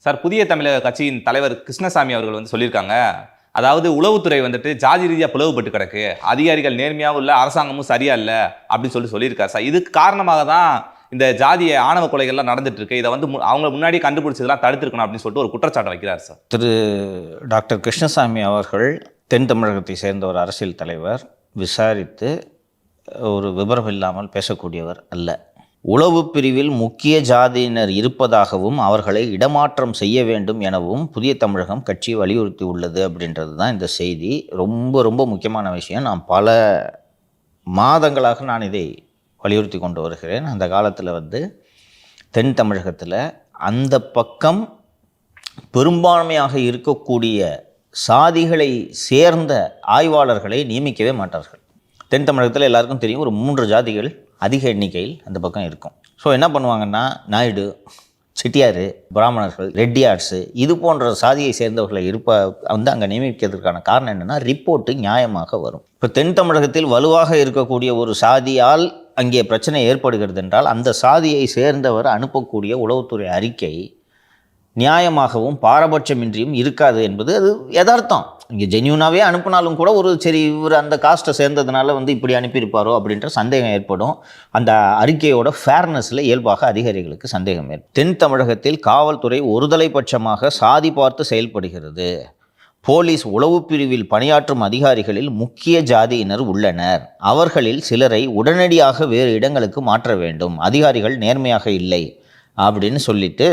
Sir புதிய தமிழக கட்சியின் தலைவர் கிருஷ்ணசாமி அவர்கள் வந்து சொல்லியிருக்காங்க. அதாவது உளவுத்துறை வந்துட்டு ஜாதி ரீதியாக பிளவுபட்டு கிடக்கு. அதிகாரிகள் நேர்மையாகவும் இல்லை அரசாங்கமும் சரியா இல்லை அப்படின்னு சொல்லி சொல்லியிருக்காரு. சார் இதுக்கு காரணமாக தான் இந்த ஜாதிய ஆணவ கொலைகள்லாம் நடந்துட்டு இருக்கு. இதை வந்து மு- அவங்க முன்னாடி கண்டுபிடிச்சதெல்லாம் தடுத்துருக்கணும் அப்படின்னு சொல்லிட்டு ஒரு குற்றச்சாட்டை வைக்கிறார் சார். திரு. டாக்டர் கிருஷ்ணசாமி அவர்கள் தென் தமிழகத்தை சேர்ந்த ஒரு அரசியல் தலைவர். விசாரித்து ஒரு விபரம் இல்லாமல் பேசக்கூடியவர் அல்ல. உளவு பிரிவில் முக்கிய ஜாதியினர் இருப்பதாகவும் அவர்களை இடமாற்றம் செய்ய வேண்டும் எனவும் புதிய தமிழகம் கட்சி வலியுறுத்தி உள்ளது அப்படின்றது தான் இந்த செய்தி. ரொம்ப ரொம்ப முக்கியமான விஷயம். நான் பல மாதங்களாக நான் இதை வலியுறுத்தி கொண்டு வருகிறேன். அந்த காலத்தில் வந்து தென் தமிழகத்தில் அந்த பக்கம் பெரும்பான்மையாக இருக்கக்கூடிய சாதிகளை சேர்ந்த ஆய்வாளர்களை நியமிக்கவே மாட்டார்கள். தென் தமிழகத்தில் எல்லாருக்கும் தெரியும் ஒரு மூன்று ஜாதிகள் அதிக எண்ணிக்கையில் அந்த பக்கம் இருக்கும். ஸோ என்ன பண்ணுவாங்கன்னா நாயுடு செட்டியார் பிராமணர்கள் ரெட்டியார்ஸு இது போன்ற சாதியை சேர்ந்தவர்களை இருப்ப வந்து அங்கே நியமிக்கிறதுக்கான காரணம் என்னென்னா ரிப்போர்ட்டு நியாயமாக வரும். இப்போ தென் தமிழகத்தில் வலுவாக இருக்கக்கூடிய ஒரு சாதியால் அங்கே பிரச்சனை ஏற்படுகிறது என்றால் அந்த சாதியை சேர்ந்தவர் அனுப்பக்கூடிய உளவுத்துறை அறிக்கை நியாயமாகவும் பாரபட்சமின்றியும் இருக்காது என்பது அது யதார்த்தம். இங்கே ஜென்யூனாகவே அனுப்புனாலும் கூட ஒரு சரி இவர் அந்த காஸ்ட்டை சேர்ந்ததுனால வந்து இப்படி அனுப்பியிருப்பாரோ அப்படின்ற சந்தேகம் ஏற்படும். அந்த அறிக்கையோட ஃபேர்னஸில் இயல்பாக அதிகாரிகளுக்கு சந்தேகம் ஏற்படும் தென் தமிழகத்தில் காவல்துறை ஒருதலை பட்சமாக சாதி பார்த்து செயல்படுகிறது. போலீஸ் உளவு பிரிவில் பணியாற்றும் அதிகாரிகளில் முக்கிய ஜாதியினர் உள்ளனர். அவர்களில் சிலரை உடனடியாக வேறு இடங்களுக்கு மாற்ற வேண்டும். அதிகாரிகள் நேர்மையாக இல்லை. அப்படின்னு சொல்லிட்டு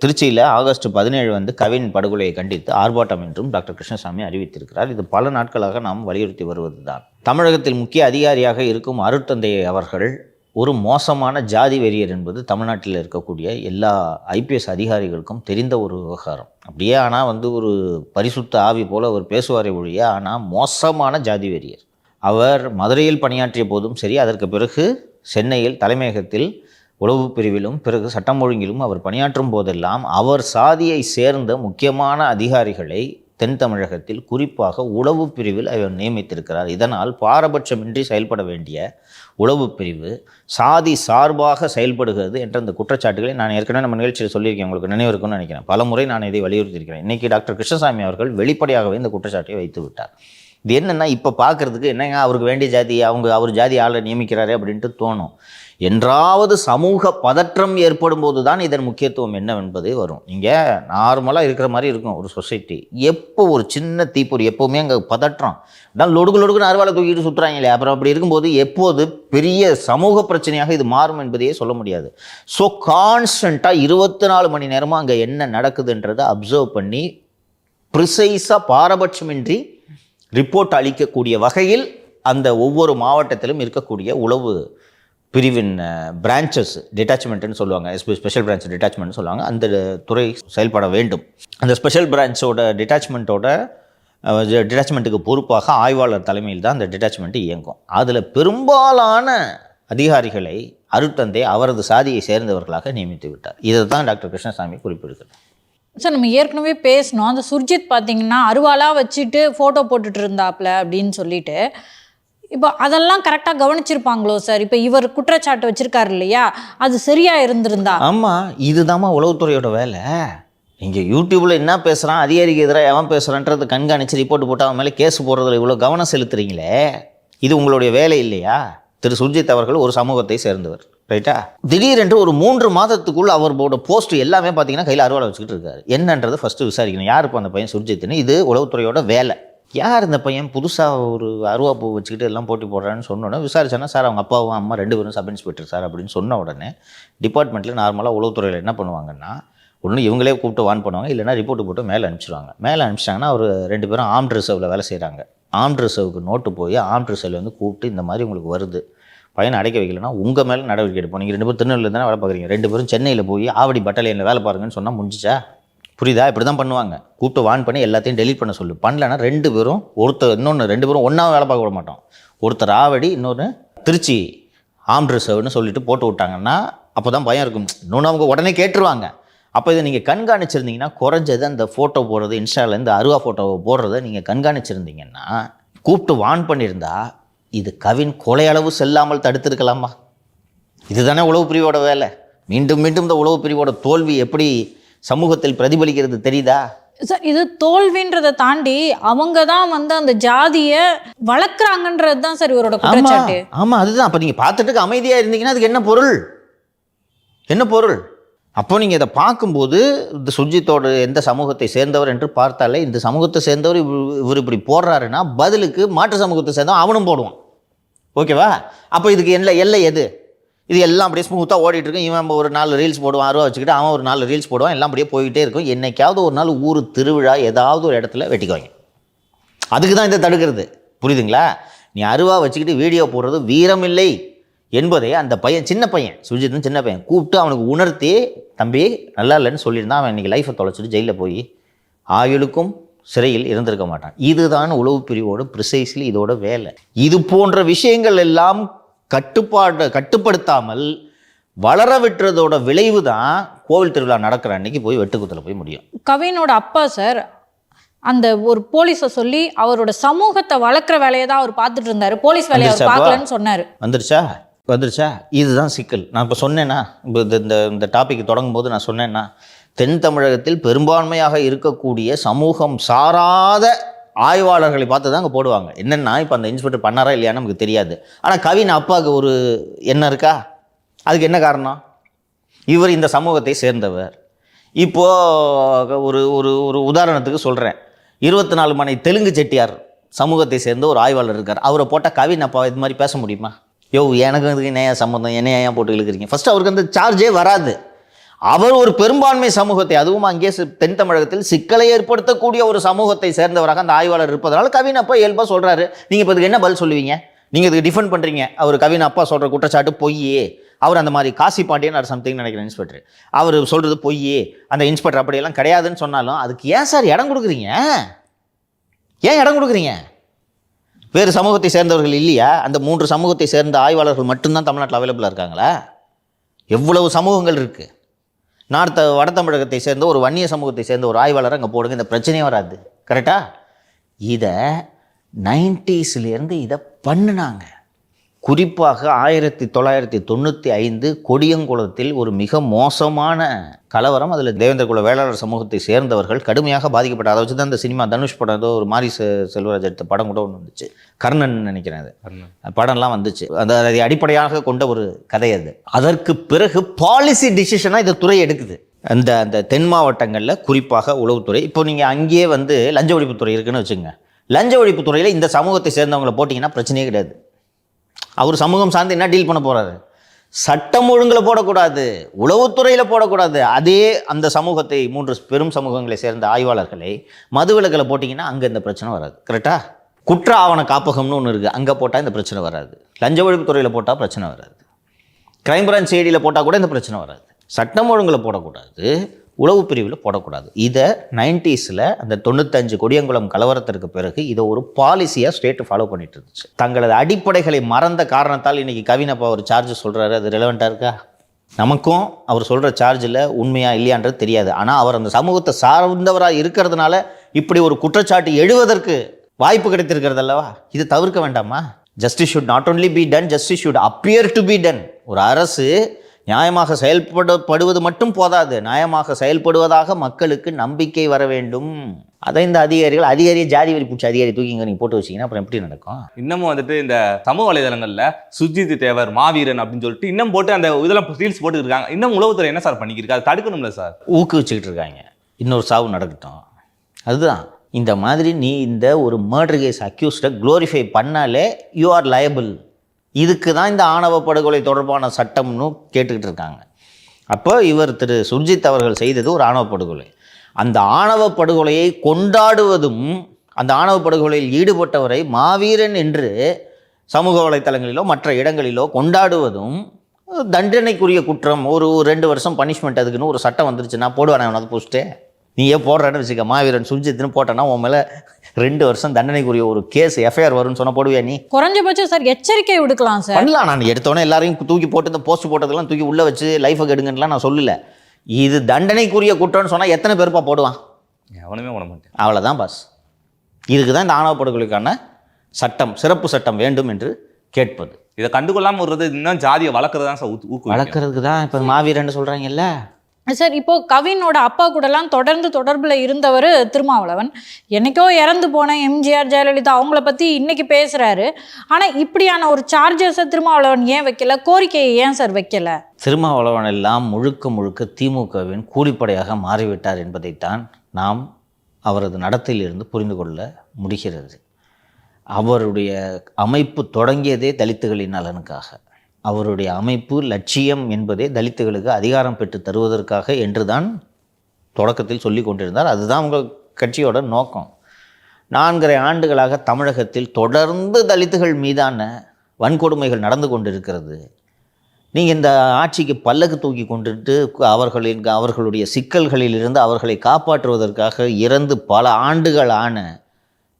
திருச்சியில் ஆகஸ்ட் பதினேழு வந்து கவின் படுகொலையை கண்டித்து ஆர்ப்பாட்டம் என்றும் டாக்டர் கிருஷ்ணசாமி அறிவித்திருக்கிறார். இது பல நாட்களாக நாம் வலியுறுத்தி வருவது தான் தமிழகத்தில் முக்கிய அதிகாரியாக இருக்கும் அருட்தந்தை அவர்கள் ஒரு மோசமான ஜாதி வெறியர் என்பது தமிழ்நாட்டில் இருக்கக்கூடிய எல்லா ஐபிஎஸ் அதிகாரிகளுக்கும் தெரிந்த ஒரு விவகாரம். அப்படியே ஆனால் வந்து ஒரு பரிசுத்த ஆவி போல அவர் பேசுவாரே ஒழிய ஆனால் மோசமான ஜாதி வெறியர். அவர் மதுரையில் பணியாற்றிய போதும் சரி அதற்கு பிறகு சென்னையில் தலைமையகத்தில் உளவு பிரிவிலும் பிறகு சட்டம் ஒழுங்கிலும் அவர் பணியாற்றும் போதெல்லாம் அவர் சாதியை சேர்ந்த முக்கியமான அதிகாரிகளை தென் தமிழகத்தில் குறிப்பாக உளவு பிரிவில் அவர் நியமித்திருக்கிறார். இதனால் பாரபட்சமின்றி செயல்பட வேண்டிய உளவு பிரிவு சாதி சார்பாக செயல்படுகிறது என்ற அந்த குற்றச்சாட்டுகளை நான் ஏற்கனவே நம்ம நிகழ்ச்சியில் சொல்லியிருக்கேன். உங்களுக்கு நினைவு இருக்கும்னு நினைக்கிறேன். பல முறை நான் இதை வலியுறுத்தியிருக்கிறேன். இன்றைக்கி டாக்டர் கிருஷ்ணசாமி அவர்கள் வெளிப்படையாகவே இந்த குற்றச்சாட்டை வைத்து விட்டார். இது என்னென்னா இப்போ பார்க்குறதுக்கு என்னங்க அவருக்கு வேண்டிய ஜாதி அவங்க அவர் ஜாதி ஆளை நியமிக்கிறாரே அப்படின்ட்டு தோணும். என்றாவது சமூக பதற்றம் ஏற்படும் போது தான் இதன் முக்கியத்துவம் என்னவென்பது வரும். இங்கே நார்மலாக இருக்கிற மாதிரி இருக்கும் ஒரு சொசைட்டி எப்போ ஒரு சின்ன தீப்பொறி எப்போவுமே அங்கே பதற்றம். தான் லொடுக்கு லொடுக்குன்னு அறுவாலை தூக்கிட்டு சுற்றுறாங்களே அப்புறம் அப்படி இருக்கும்போது எப்போது பெரிய சமூக பிரச்சனையாக இது மாறும் என்பதையே சொல்ல முடியாது. ஸோ கான்ஸ்டண்ட்டாக இருபத்தி நாலு மணி நேரமாக அங்கே என்ன நடக்குதுன்றதை அப்சர்வ் பண்ணி ப்ரிசைஸாக பாரபட்சமின்றி ரிப்போர்ட் அளிக்கக்கூடிய வகையில் அந்த ஒவ்வொரு மாவட்டத்திலும் இருக்கக்கூடிய உளவு பிரிவின் பிரான்ச்சஸ் டிட்டாச்மெண்ட்னு சொல்லுவாங்க. ஸ்பெஷல் பிரான்ச் டிட்டாச்மெண்ட் சொல்லுவாங்க. அந்த துறை செயல்பட வேண்டும். அந்த ஸ்பெஷல் பிரான்ச்சோட டிட்டாச்மெண்ட்டோட டிட்டாச்மெண்ட்டுக்கு பொறுப்பாக ஆய்வாளர் தலைமையில் தான் அந்த டிட்டாச்மெண்ட் இயங்கும். அதில் பெரும்பாலான அதிகாரிகளை அருட்தந்தை அவரது சாதியை சேர்ந்தவர்களாக நியமித்து விட்டார். இதை தான் டாக்டர் கிருஷ்ணசாமி குறிப்பிடுகிறார். சார் நம்ம ஏற்கனவே பேசினோம். அந்த சுர்ஜித் பார்த்தீங்கன்னா அருவாளாக வச்சுட்டு ஃபோட்டோ போட்டுட்டு இருந்தாப்ல அப்படின்னு சொல்லிட்டு இப்போ அதெல்லாம் கரெக்டாக கவனிச்சிருப்பாங்களோ சார் இப்போ இவர் குற்றச்சாட்டு வச்சிருக்காரு இல்லையா? அது சரியா இருந்திருந்தா? ஆமாம் இதுதாம்மா உளவுத்துறையோட வேலை. இங்கே யூடியூப்பில் என்ன பேசுகிறான் அதிகாரிக்கு எதிராக எவன் பேசுகிறான்றது கண்காணித்து ரிப்போர்ட் போட்டு அவன் மேலே கேஸ் போடுறதுல இவ்வளோ கவனம் செலுத்துறீங்களே? இது உங்களுடைய வேலை இல்லையா? திரு. சுர்ஜித் அவர்கள் ஒரு சமூகத்தை சேர்ந்தவர் ரைட்டா திடீரென்று ஒரு மூன்று மாதத்துக்குள் அவரோட போஸ்ட் எல்லாமே பார்த்தீங்கன்னா கையில் அறுவாலை வச்சுக்கிட்டு இருக்காரு. என்னன்றது ஃபஸ்ட்டு விசாரிக்கணும். யார் இப்போ அந்த பையன்? சுர்ஜித்னு இது உளவுத்துறையோட வேலை. யார் இந்த பையன்? புதுசாக ஒரு அருவா பூ வச்சுக்கிட்டு எல்லாம் போட்டி போடுறான்னு சொன்னோன்னே விசாரிச்சோன்னா சார் அவங்க அப்பாவும் அம்மா ரெண்டு பேரும் சப் இன்ஸ்பெக்டர் சார் அப்படின்னு சொன்ன உடனே டிபார்ட்மெண்ட்டில் நார்மலாக உளவுத்துறையில் என்ன பண்ணுவாங்கன்னா ஒன்று இவங்களே கூப்பிட்டு வான் பண்ணுவாங்க இல்லைனா ரிப்போர்ட் போட்டு மேலே அனுப்பிச்சிடுவாங்க மேலே அனுப்பிச்சிட்டாங்கன்னா அவர் ரெண்டு பேரும் ஆம்ட் ரிசர்வில் வேலை செய்கிறாங்க ஆம்ட் ரிசர்வுக்கு நோட்டு போய் ஆம்ட் ரிசர்வில் வந்து கூப்பிட்டு இந்த மாதிரி உங்களுக்கு வருது. பையனை அடைக்க வைக்கலன்னா உங்கள் மேலே நடவடிக்கை எடுப்போம். நீங்கள் ரெண்டு பேரும் திருநெல்வேலியில் தானே வேலை பார்க்குறீங்க. ரெண்டு பேரும் சென்னையில் போய் ஆவடி பட்டாலியனில் வேலை பாருங்கன்னு சொன்னால் முடிஞ்சிச்சா? புரியுதா? இப்படி தான் பண்ணுவாங்க. கூப்பிட்டு வான் பண்ணி எல்லாத்தையும் டெலீட் பண்ண சொல்லு. பண்ணலன்னா ரெண்டு பேரும் ஒருத்தர் இன்னொன்று ரெண்டு பேரும் ஒன்றா வேலை பார்க்க விட மாட்டோம். ஒருத்தர் ஆவடி இன்னொன்று திருச்சி ஆம் ரிசர்வ்னு சொல்லிட்டு போட்டு விட்டாங்கன்னா அப்போ தான் பயம் இருக்கும். இன்னொன்று அவங்க உடனே கேட்டுருவாங்க. அப்போ இதை நீங்கள் கண்காணிச்சிருந்தீங்கன்னா குறைஞ்சது அந்த ஃபோட்டோ போடுறது இன்ஸ்டாலேருந்து அருவா ஃபோட்டோவை போடுறதை நீங்கள் கண்காணிச்சிருந்தீங்கன்னா கூப்பிட்டு வான் பண்ணியிருந்தா இது கவின் கொலையளவு செல்லாமல் தடுத்திருக்கலாமா? இதுதானே உளவு பிரிவோட வேலை. மீண்டும் மீண்டும் இந்த உளவு பிரிவோட தோல்வி எப்படி சமூகத்தில் பிரதிபலிக்கிறது தெரியுதா? சார் இது தோல்வின்றதை தாண்டி அவங்க தான் வந்து அந்த ஜாதியை வளர்க்குறாங்கன்றது தான் சார் இவரோட குற்றச்சாட்டு. ஆமா அதுதான். அப்ப நீங்க பார்த்துட்டு அமைதியா இருந்தீங்கன்னா அதுக்கு என்ன பொருள்? என்ன பொருள்? அப்போ நீங்க இதை பார்க்கும்போது இந்த சுர்ஜித்தோட எந்த சமூகத்தை சேர்ந்தவர் என்று பார்த்தாலே இந்த சமூகத்தை சேர்ந்தவர் இவர் இவர் இப்படி போடுறாருன்னா பதிலுக்கு மாற்று சமூகத்தை சேர்ந்தவன் அவனும் போடுவான். ஓகேவா? அப்போ இதுக்கு என்ன எல்லை எது? இது எல்லாம் அப்படியே ஸ்மூத்தாக ஓடிட்டு இருக்கும் இவன் ஒரு நாலு ரீல்ஸ் போடுவான் அருவா வச்சுக்கிட்டு அவன் ஒரு நாலு ரீல்ஸ் போடுவான் எல்லாம் அப்படியே போயிட்டே இருக்கும். என்னைக்காவது ஒரு நாள் ஊர் திருவிழா ஏதாவது ஒரு இடத்துல வெட்டிக்குவாங்க. அதுக்கு தான் இதை தடுக்கிறது. புரியுதுங்களா? நீ அருவா வச்சுக்கிட்டு வீடியோ போடுறது வீரமில்லை என்பதை அந்த பையன் சின்ன பையன் சுஜித்னு சின்ன பையன் கூப்பிட்டு அவனுக்கு உணர்த்தி தம்பி நல்லா இல்லைன்னு சொல்லியிருந்தான் அவன் இன்றைக்கி லைஃப்பை தொலைச்சிட்டு ஜெயிலில் போய் ஆயுளுக்கும் சிறையில் இருந்திருக்க மாட்டான். இதுதான் உளவு பிரிவோட ப்ரிசைஸ்லி இதோட வேலை. இது போன்ற விஷயங்கள் எல்லாம் கட்டுப்பாடு கட்டுப்படுத்தாமல் வளர விட்டுறதோட விளைவு தான் கோவில் திருவிழா நடக்கிற அன்னைக்கு போய் வெட்டுக்குத்தில் போய் முடியும். கவினோட அப்பா சார் அந்த ஒரு போலீஸை சொல்லி அவரோட சமூகத்தை வளர்க்குற வேலையை தான் அவர் பார்த்துட்டு இருந்தாரு. போலீஸ் வேலையை அவர்? பார்க்கலன்னு சொன்னாரு. வந்துருச்சா? வந்துருச்சா? இதுதான் சிக்கல். நான் இப்போ சொன்னேன்னா இப்போ இந்த இந்த இந்த டாபிக் தொடங்கும் போது நான் சொன்னேன்னா தென் தமிழகத்தில் பெரும்பான்மையாக இருக்கக்கூடிய சமூகம் சாராத ஆய்வாளர்களை பார்த்து தான் அங்கே போடுவாங்க. என்னென்னா இப்போ அந்த இன்ஸ்பெக்டர் பண்ணாரா இல்லையான்னு நமக்கு தெரியாது. ஆனால் கவின் அப்பாவுக்கு ஒரு எண்ணம் இருக்கா? அதுக்கு என்ன காரணம்? இவர் இந்த சமூகத்தை சேர்ந்தவர். இப்போது ஒரு ஒரு ஒரு உதாரணத்துக்கு சொல்கிறேன் இருபத்தி நாலு மணி தெலுங்கு செட்டியார் சமூகத்தை சேர்ந்த ஒரு ஆய்வாளர் இருக்கார். அவரை போட்டால் கவின் அப்பா இது மாதிரி பேச முடியுமா? யோ எனக்கு இதுக்கு என்ன சம்மந்தம்? என்ன ஏன் போட்டு இழுக்கிறீங்க? ஃபஸ்ட்டு அவருக்கு அந்த சார்ஜே வராது. அவர் ஒரு பெரும்பான்மை சமூகத்தை அதுவும் அங்கே தென் தமிழகத்தில் சிக்கலை ஏற்படுத்தக்கூடிய ஒரு சமூகத்தை சேர்ந்தவராக அந்த ஆய்வாளர் இருப்பதனால கவின் அப்பா இயல்பாக சொல்கிறாரு நீங்கள் இப்போ இதுக்கு என்ன பதில் சொல்லுவீங்க? நீங்கள் இதுக்கு டிஃபெண்ட் பண்ணுறீங்க அவர் கவின் அப்பா சொல்கிற குற்றச்சாட்டு பொய்யே. அவர் அந்த மாதிரி காசி பாண்டியன் ஆர் சம்திங் நினைக்கிறேன் இன்ஸ்பெக்டர் அவர் சொல்கிறது பொய்யே. அந்த இன்ஸ்பெக்டர் அப்படியெல்லாம் கிடையாதுன்னு சொன்னாலும் அதுக்கு ஏன் சார் இடம் கொடுக்குறீங்க? ஏன் இடம் கொடுக்குறீங்க? வேறு சமூகத்தை சேர்ந்தவர்கள் இல்லையா? அந்த மூன்று சமூகத்தை சேர்ந்த ஆய்வாளர்கள் மட்டும்தான் தமிழ்நாட்டில் அவைலபிளாக இருக்காங்களா? எவ்வளவு சமூகங்கள் இருக்குது நார்த்த வட தமிழகத்தை சேர்ந்த ஒரு வன்னிய சமூகத்தை சேர்ந்த ஒரு ஆய்வாளர் அங்கே போடுங்க இந்த பிரச்சனையே வராது. கரெக்டா இதை நைன்டிஸ்லேருந்து இதை பண்ணினாங்க. குறிப்பாக ஆயிரத்தி தொள்ளாயிரத்தி தொண்ணூற்றி ஐந்து கொடியங்குளத்தில் ஒரு மிக மோசமான கலவரம். அதில் தேவேந்திர குல வேளாளர் சமூகத்தை சேர்ந்தவர்கள் கடுமையாக பாதிக்கப்பட்ட அதை வச்சு தான் இந்த சினிமா தனுஷ் படம் ஏதோ ஒரு மாரி செல்வராஜ் எடுத்த படம் கூட ஒன்று வந்துச்சு. கர்ணன் நினைக்கிறேன் அது. படம்லாம் வந்துச்சு. அந்த அதை அடிப்படையாக கொண்ட ஒரு கதை அது. அதற்கு பிறகு பாலிசி டிசிஷனாக இந்த துறை எடுக்குது. அந்த அந்த தென் மாவட்டங்களில் குறிப்பாக உளவுத்துறை. இப்போ நீங்கள் அங்கேயே வந்து லஞ்ச ஒழிப்புத்துறை இருக்குன்னு வச்சுங்க லஞ்ச ஒழிப்புத்துறையில் இந்த சமூகத்தை சேர்ந்தவங்களை போட்டிங்கன்னா பிரச்சனையே கிடையாது. அவர் சமூகம் சார்ந்து என்ன டீல் பண்ண போகிறாரு சட்டம் ஒழுங்கில் போடக்கூடாது உளவுத்துறையில் போடக்கூடாது. அதே அந்த சமூகத்தை மூன்று பெரும் சமூகங்களை சேர்ந்த ஆய்வாளர்களை மதுவிலக்கில் போட்டிங்கன்னா அங்கே இந்த பிரச்சனை வராது. கரெக்டா குற்ற ஆவண காப்பகம்னு ஒன்று இருக்குது அங்கே போட்டால் இந்த பிரச்சனை வராது. லஞ்ச ஒழிப்புத்துறையில் போட்டால் பிரச்சனை வராது. கிரைம் பிரான்ச் ஏடியில் போட்டால் கூட இந்த பிரச்சனை வராது. சட்டம் ஒழுங்கில் போடக்கூடாது. உளவு பிரிவில் போடக்கூடாது. இதை நைன்டிஸில் அந்த தொண்ணூத்தஞ்சு கொடியங்குளம் கலவரத்திற்கு பிறகு இதை ஒரு பாலிசியாக ஸ்டேட் ஃபாலோ பண்ணிட்டு இருந்துச்சு தங்களது அடிப்படைகளை மறந்த காரணத்தால் இன்னைக்கு கவினப்பா ஒரு சார்ஜ் சொல்கிறாரு அது ரெலவெண்ட்டாக இருக்கா? நமக்கும் அவர் சொல்கிற சார்ஜில் உண்மையாக இல்லையான்றது தெரியாது. ஆனால் அவர் அந்த சமூகத்தை சார்ந்தவராக இருக்கிறதுனால இப்படி ஒரு குற்றச்சாட்டு எழுவதற்கு வாய்ப்பு கிடைத்திருக்கிறது அல்லவா? இது தவிர்க்க வேண்டாமா? Justice should not only be done justice should appear to be done ஒரு அரசு நியாயமாக செயல்படப்படுவது மட்டும் போதாது. நியாயமாக செயல்படுவதாக மக்களுக்கு நம்பிக்கை வர வேண்டும். அதை இந்த அதிகாரிகள் அதிகாரியை ஜாதி வரி பூச்சி அதிகாரி தூக்கி இங்கே நீங்கள் போட்டு வச்சீங்கன்னா அப்புறம் எப்படி நடக்கும்? இன்னமும் வந்துட்டு இந்த சமூக வலைதளங்கள்ல சுஜித் தேவர் மாவீரன் அப்படின்னு சொல்லிட்டு இன்னும் போட்டு அந்த இதெல்லாம் ரீல்ஸ் போட்டு இருக்காங்க. இன்னும் உளவுத்துறை என்ன சார் பண்ணிக்கிருக்கு? அதை தடுக்கணும்ல சார்? ஊக்குவிச்சுக்கிட்டு இருக்காங்க. இன்னொரு சாவு நடக்கட்டும். அதுதான். இந்த மாதிரி நீ இந்த ஒரு மர்டர் கேஸ் அக்யூஸ்டை க்ளோரிஃபை பண்ணாலே யூ ஆர் லயபிள் இதுக்கு தான் இந்த ஆணவ படுகொலை தொடர்பான சட்டம்னு கேட்டுக்கிட்டு இருக்காங்க. அப்போ இவர் திரு சுர்ஜித் அவர்கள் செய்தது ஒரு ஆணவ படுகொலை. அந்த ஆணவ படுகொலையை கொண்டாடுவதும் அந்த ஆணவ படுகொலையில் ஈடுபட்டவரை மாவீரன் என்று சமூக வலைத்தளங்களிலோ மற்ற இடங்களிலோ கொண்டாடுவதும் தண்டனைக்குரிய குற்றம் ஒரு ஒரு ரெண்டு வருஷம் பனிஷ்மெண்ட் அதுக்குன்னு ஒரு சட்டம் வந்துருச்சுன்னா போடுவானே அவனது போஸ்ட்டு. நீ ஏன் போடுறேன்னு வச்சுக்க மாவீரன் சுர்ஜித்னு போட்டேன்னா உன் மேலே ரெண்டு வருஷம் தண்டனைக்குரிய ஒரு கேஸ் எஃப்ஐஆர் வரும்னு சொன்னால் போடுவியா நீ? குறைஞ்சபட்சம் சார் எச்சரிக்கை விடுக்கலாம் சார். பண்ணலாம் நான். எடுத்தோன்னே எல்லாரையும் தூக்கி போட்டு இந்த போஸ்ட் போட்டதெல்லாம் தூக்கி உள்ளே வச்சு லைஃபை கெடுங்கன்னுலாம் நான் சொல்லல. இது தண்டனைக்குரிய குற்றம்னு சொன்னால் எத்தனை பேருப்பா போடுவான்? எவனுமே விட மாட்டேன். அவ்வளோதான் பாஸ் இதுக்கு தான் இந்த ஆணவ படுகொலைக்கான சட்டம் சிறப்பு சட்டம் வேண்டும் என்று கேட்பது. இதை கண்டுகொள்ளாம விடுறது இன்னும் ஜாதியை வளர்க்கறது தான் சார் ஊக்கு- வளர்க்குறதுக்கு தான் இப்போ மாவீரன் சொல்கிறாங்கல்ல சார் இப்போ கவினோட அப்பா கூடலாம் தொடர்ந்து தொடர்பில் இருந்தவர் திருமாவளவன். என்னைக்கோ இறந்து போன எம்ஜிஆர் ஜெயலலிதா அவங்கள பற்றி இன்னைக்கு பேசுகிறாரு ஆனால் இப்படியான ஒரு சார்ஜஸை திருமாவளவன் ஏன் வைக்கல? கோரிக்கையை ஏன் சார் வைக்கல? திருமாவளவன் எல்லாம் முழுக்க முழுக்க திமுகவின் கூலிப்படையாக மாறிவிட்டார் என்பதைத்தான் நாம் அவரது நடத்தையிலிருந்து புரிந்து கொள்ள முடிகிறது. அவருடைய அமைப்பு தொடங்கியதே தலித்துகளின் நலனுக்காக. அவருடைய அமைப்பு லட்சியம் என்பதே தலித்துகளுக்கு அதிகாரம் பெற்று தருவதற்காக என்றுதான் தொடக்கத்தில் சொல்லி கொண்டிருந்தார். அதுதான் உங்கள் கட்சியோட நோக்கம். நான்கரை ஆண்டுகளாக தமிழகத்தில் தொடர்ந்து தலித்துகள் மீதான வன்கொடுமைகள் நடந்து கொண்டிருக்கிறது. நீங்கள் இந்த ஆட்சிக்கு பல்லக்கு தூக்கி கொண்டுட்டு அவர்களின் அவர்களுடைய சிக்கல்களிலிருந்து அவர்களை காப்பாற்றுவதற்காக இறந்து பல ஆண்டுகளான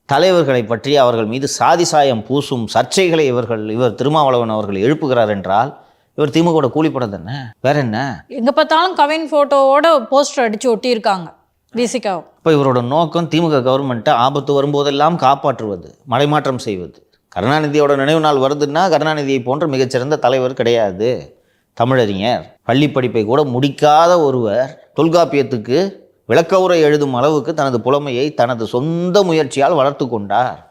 தலைவர்களை பற்றி அவர்கள் மீது சாதி சாயம் பூசும் சர்ச்சைகளை இவர்கள் இவர் திருமாவளவன் அவர்கள் எழுப்புகிறார் என்றால் இவர் திமுகவோட கூலிப்படம் தானே? வேற என்ன? எங்கே பார்த்தாலும் கவின் ஃபோட்டோவோட போஸ்டர் அடித்து ஒட்டியிருக்காங்க விசிகாவும் இப்போ இவரோட நோக்கம் திமுக கவர்மெண்ட்டை ஆபத்து வரும்போதெல்லாம் காப்பாற்றுவது மடைமாற்றம் செய்வது. கருணாநிதியோட நினைவு நாள் வருதுன்னா கருணாநிதியை போன்ற மிகச்சிறந்த தலைவர் கிடையாது. தமிழறிஞர் பள்ளி படிப்பை கூட முடிக்காத ஒருவர் தொல்காப்பியத்துக்கு விளக்கவுரை எழுதும் அளவுக்கு தனது புலமையை தனது சொந்த முயற்சியால் வளர்த்து கொண்டார்.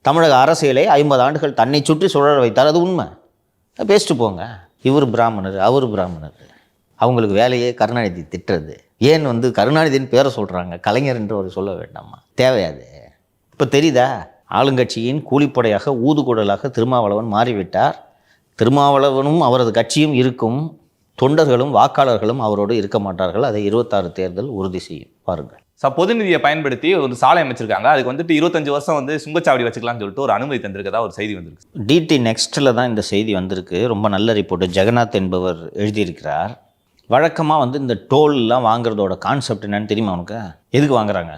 தமிழக அரசியலை ஐம்பது ஆண்டுகள் தன்னை சுற்றி சுழற வைத்தார் அது உண்மை. பேசிட்டு போங்க. இவர் பிராமணர் அவர் பிராமணர். அவங்களுக்கு வேலையே கருணாநிதி திட்டுறது. ஏன் வந்து கருணாநிதின்னு பேரை சொல்கிறாங்க கலைஞர் என்று ஒரு சொல்ல வேண்டாமா? தேவையாது இப்போ தெரியுதா? ஆளுங்கட்சியின் கூலிப்படையாக ஊதுகுடலாக திருமாவளவன் மாறிவிட்டார். திருமாவளவனும் அவரது கட்சியும் இருக்கும். தொண்டர்களும் வாக்காளர்களும் அவரோடு இருக்க மாட்டார்கள். அதை இருபத்தாறு தேர்தல் உறுதி செய்யும். பாருங்கள். ஸோ பொது நிதியை பயன்படுத்தி ஒரு சாலை அமைச்சிருக்காங்க. அதுக்கு வந்துட்டு இருபத்தஞ்சு வருஷம் வந்து சுங்கச்சாவடி வச்சுக்கலாம்னு சொல்லிட்டு ஒரு அனுமதி தந்திருக்கதா ஒரு செய்தி வந்திருக்கு. டிடி நெக்ஸ்ட்டில் தான் இந்த செய்தி வந்திருக்கு. ரொம்ப நல்ல ரிப்போர்ட்டு ஜெகநாத் என்பவர் எழுதியிருக்கிறார். வழக்கமாக வந்து இந்த டோல்லாம் வாங்குறதோட கான்செப்ட் என்னன்னு தெரியுமா உனக்கு? எதுக்கு வாங்குறாங்க?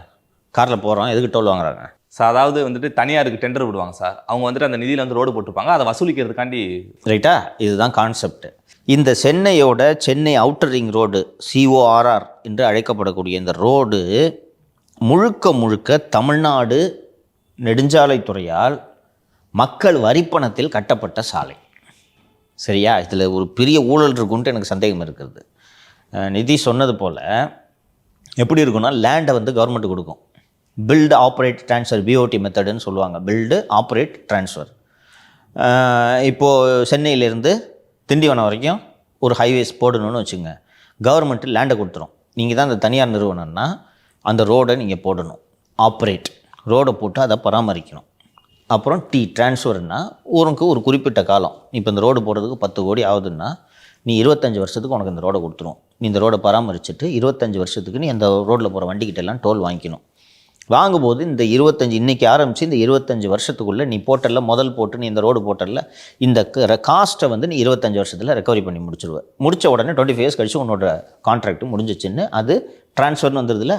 காரில் போகிறோம் எதுக்கு டோல் வாங்குறாங்க? சார் அதாவது வந்துட்டு தனியாருக்கு டெண்டர் விடுவாங்க சார் அவங்க வந்துட்டு அந்த நிதியில் வந்து ரோடு போட்டிருப்பாங்க. அதை வசூலிக்கிறதுக்காண்டி ரைட்டா இதுதான் கான்செப்ட் இந்த சென்னையோட Chennai outer ring road CORR என்று அழைக்கப்படக்கூடிய இந்த ரோடு முழுக்க முழுக்க தமிழ்நாடு நெடுஞ்சாலைத்துறையால் மக்கள் வரிப்பணத்தில் கட்டப்பட்ட சாலை. சரியா? இதில் ஒரு பெரிய ஊழல் இருக்குன்ட்டு எனக்கு சந்தேகம் இருக்கிறது நிதி சொன்னது போல் எப்படி இருக்குன்னா லேண்டை வந்து கவர்மெண்ட் கொடுக்கும். பில்டு ஆப்ரேட் ட்ரான்ஸ்ஃபர் பிஓடி மெத்தடுன்னு சொல்லுவாங்க. பில்டு ஆப்ரேட் ட்ரான்ஸ்ஃபர் இப்போது சென்னையிலேருந்து திண்டிவனம் வரைக்கும் ஒரு ஹைவேஸ் போடணும்னு வச்சுங்க. கவர்மெண்ட்டு லேண்டை கொடுத்துரும். நீங்கள் தான் அந்த தனியார் நிறுவனம்னா அந்த ரோடை நீங்கள் போடணும். ஆப்ரேட் ரோடை போட்டு அதை பராமரிக்கணும். அப்புறம் டி டிரான்ஸ்ஃபர்னா ஊருக்கு ஒரு குறிப்பிட்ட காலம். இப்போ இந்த ரோடு போடுறதுக்கு பத்து கோடி ஆகுதுன்னா நீ இருபத்தஞ்சி வருஷத்துக்கு உனக்கு இந்த ரோடை கொடுத்துரும். நீ இந்த ரோடை பராமரிச்சுட்டு இருபத்தஞ்சி வருஷத்துக்கு நீ அந்த ரோட்டில் போகிற வண்டிக்கிட்ட எல்லாம் டோல் வாங்கிக்கணும். வாங்கும்போது இந்த இருபத்தஞ்சி இன்றைக்கி ஆரம்பித்து இந்த இருபத்தஞ்சி வருஷத்துக்குள்ளே நீ போட்டல முதல் போட்டு நீ இந்த ரோடு போட்டல இந்த காஸ்ட்டை வந்து நீ இருபத்தஞ்சு வருஷத்தில் ரெக்கவரி பண்ணி முடிச்சிருவேன் முடிச்ச உடனே டுவெண்ட்டி ஃபைவ் இயர்ஸ் கழிச்சு உன்னோட கான்ட்ராக்ட் முடிஞ்சிச்சுன்னு அது ட்ரான்ஸ்ஃபர்னு வந்துடுதுல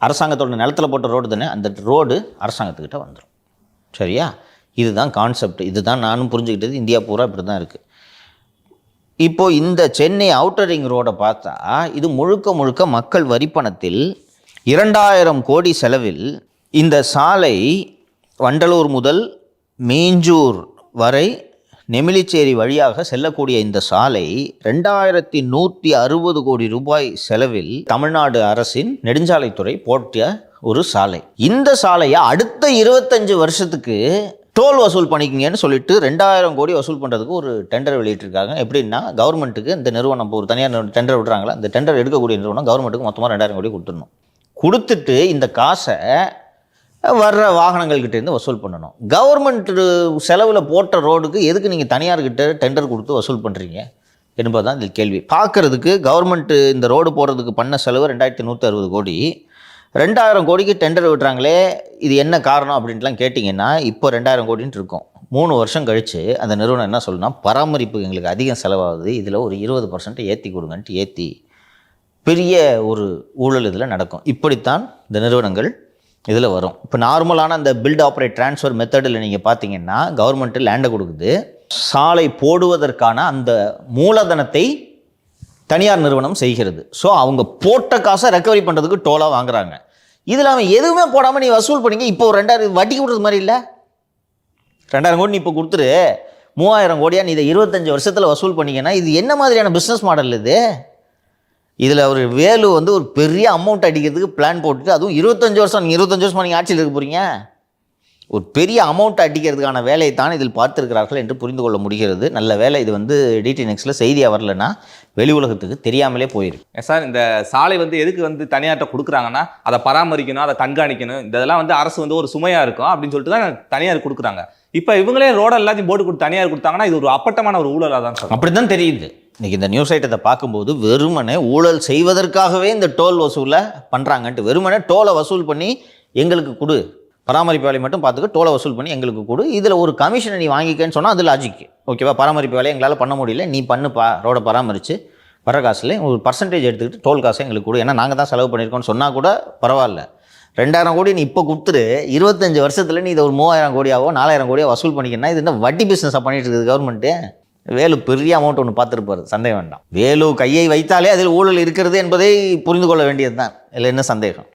அரசாங்கத்தோட நிலத்தில் போட்ட ரோடு தானே அந்த ரோடு அரசாங்கத்துக்கிட்ட வந்துடும் சரியா? இதுதான் கான்செப்ட் இதுதான் நானும் புரிஞ்சுக்கிட்டது. இந்தியா பூரா இப்படி தான் இருக்குது இப்போ இந்த சென்னை அவுட்டரிங் ரோடை பார்த்தா இது முழுக்க முழுக்க மக்கள் வரிப்பணத்தில் இரண்டாயிரம் கோடி செலவில் இந்த சாலை வண்டலூர் முதல் மீஞ்சூர் வரை நெமிலிச்சேரி வழியாக செல்லக்கூடிய இந்த சாலை ரெண்டாயிரத்தி நூற்றி அறுபது கோடி ரூபாய் செலவில் தமிழ்நாடு அரசின் நெடுஞ்சாலைத்துறை போற்றிய ஒரு சாலை. இந்த சாலையை அடுத்த இருபத்தஞ்சு வருஷத்துக்கு டோல் வசூல் பண்ணிக்கிங்கன்னு சொல்லிட்டு ரெண்டாயிரம் கோடி வசூல் பண்ணுறதுக்கு ஒரு டெண்டர் வெளியிட்டிருக்காங்க. எப்படின்னா கவர்மெண்ட்டுக்கு இந்த நிறுவனம் ஒரு தனியார் டெண்டர் விடுறாங்களா? இந்த டெண்டர் எடுக்கக்கூடிய நிறுவனம் கவர்மெண்ட்டுக்கு மொத்தமாக ரெண்டாயிரம் கோடி கொடுத்துடணும். கொடுத்துட்டு இந்த காசை வர்ற வாகனங்கள்கிட்டேருந்து வசூல் பண்ணணும். கவர்மெண்ட் செலவில் போட்ட ரோடுக்கு எதுக்கு நீங்கள் தனியார்கிட்ட டெண்டர் கொடுத்து வசூல் பண்ணுறீங்க என்பது தான் இதில் கேள்வி. பார்க்குறதுக்கு கவர்மெண்ட்டு இந்த ரோடு போடுறதுக்கு பண்ண செலவு ரெண்டாயிரத்தி நூற்றி அறுபது கோடி. ரெண்டாயிரம் கோடிக்கு டெண்டர் விடுறாங்களே இது என்ன காரணம் அப்படின்ட்டுலாம் கேட்டிங்கன்னா இப்போ ரெண்டாயிரம் கோடின்ட்டு இருக்கும். மூணு வருஷம் கழித்து அந்த நிறுவனம் என்ன சொல்லுன்னா பராமரிப்பு எங்களுக்கு அதிகம் செலவாகுது இதில் ஒரு இருபது பர்சன்ட் ஏற்றி கொடுங்கன்ட்டு ஏற்றி பெரிய ஒரு ஊழல் இதில் நடக்கும். இப்படித்தான் இந்த நிறுவனங்கள் இதில் வரும். இப்போ நார்மலான அந்த பில்ட் ஆப்ரேட் ட்ரான்ஸ்ஃபர் மெத்தடில் நீங்கள் பார்த்தீங்கன்னா கவர்மெண்ட்டு லேண்டை கொடுக்குது. சாலை போடுவதற்கான அந்த மூலதனத்தை தனியார் நிறுவனம் செய்கிறது. ஸோ அவங்க போட்ட காசை ரெக்கவரி பண்ணுறதுக்கு டோலாக வாங்குறாங்க. இதில் அவன் எதுவுமே போடாமல் நீ வசூல் பண்ணீங்க இப்போ ஒரு ரெண்டாயிரம் வட்டி விடுறது மாதிரி இல்லை. ரெண்டாயிரம் கோடி நீ இப்போ கொடுத்துரு. மூவாயிரம் கோடியா நீ இதை இருபத்தஞ்சி வருஷத்தில் வசூல் பண்ணிங்கன்னா இது என்ன மாதிரியான பிஸ்னஸ் மாடல் இது? இதில் அவர் வேலு வந்து ஒரு பெரிய அமௌண்ட் அடிக்கிறதுக்கு பிளான் போட்டுட்டு அதுவும் இருபத்தஞ்சு வருஷம் நீங்கள் இருபத்தஞ்சு வருஷமா நீங்கள் ஆட்சியில் இருக்க போகிறீங்க ஒரு பெரிய அமௌண்ட் அடிக்கிறதுக்கான வேலையை தான் இதில் பார்த்திருக்கிறார்கள் என்று புரிந்து கொள்ள முடிகிறது. நல்ல வேலை இது வந்து டிடி நெக்ஸ்ட்டில் செய்தியாக வரலன்னா வெளி உலகத்துக்கு தெரியாமலே போயிருக்கு ஏன் சார் இந்த சாலை வந்து எதுக்கு வந்து தனியார்ட்ட கொடுக்குறாங்கன்னா அதை பராமரிக்கணும் அதை கண்காணிக்கணும் இதெல்லாம் வந்து அரசு வந்து ஒரு சுமையா இருக்கும் அப்படின்னு சொல்லிட்டு தான் தனியார் கொடுக்குறாங்க. இப்போ இவங்களே ரோட எல்லாத்தையும் போட்டு கொடுத்து தனியார் கொடுத்தாங்கன்னா இது ஒரு அப்பட்டமான ஒரு ஊழலாக தான் சார். அப்படி தான் தெரியுது. இன்னைக்கு இந்த நியூஸ் ஐட்டத்தை பார்க்கும்போது வெறுமனே ஊழல் செய்வதற்காகவே இந்த டோல் வசூலை பண்ணுறாங்கன்ட்டு வெறுமனே டோலை வசூல் பண்ணி எங்களுக்கு கொடு. பராமரிப்பு வேலையை மட்டும் பார்த்துக்க டோலை வசூல் பண்ணி எங்களுக்கு கொடு. இதில் ஒரு கமிஷனை நீ வாங்கிக்கன்னு சொன்னால் அது லாஜிக் ஓகேவா பராமரிப்பு வேலையை எங்களால் பண்ண முடியல. நீ பண்ணுப்பா. ரோடை பராமரித்து வர காசில் ஒரு பர்சன்டேஜ் எடுத்துக்கிட்டு டோல் காசை எங்களுக்கு கொடு. ஏன்னா நாங்கள் தான் செலவு பண்ணியிருக்கோம்னு சொன்னால் கூட பரவாயில்ல. ரெண்டாயிரம் கோடி நீ இப்போ கொடுத்துரு. இருபத்தஞ்சி வருஷத்தில் நீ இதை ஒரு மூவாயிரம் கோடியாவோ நாலாயிரம் கோடியோ வசூல் பண்ணிக்கணும் இது என்ன வட்டி பிஸ்னஸாக பண்ணிகிட்டு இருக்குது கவர்மெண்ட்டு வேலு பெரிய அமௌண்ட் ஒன்று பார்த்துருப்பாரு. சந்தேகம் வேண்டாம். வேலு கையை வைத்தாலே அதில் ஊழல் இருக்கிறது என்பதை புரிந்து கொள்ள வேண்டியது தான் இல்லை என்ன சந்தேகம்?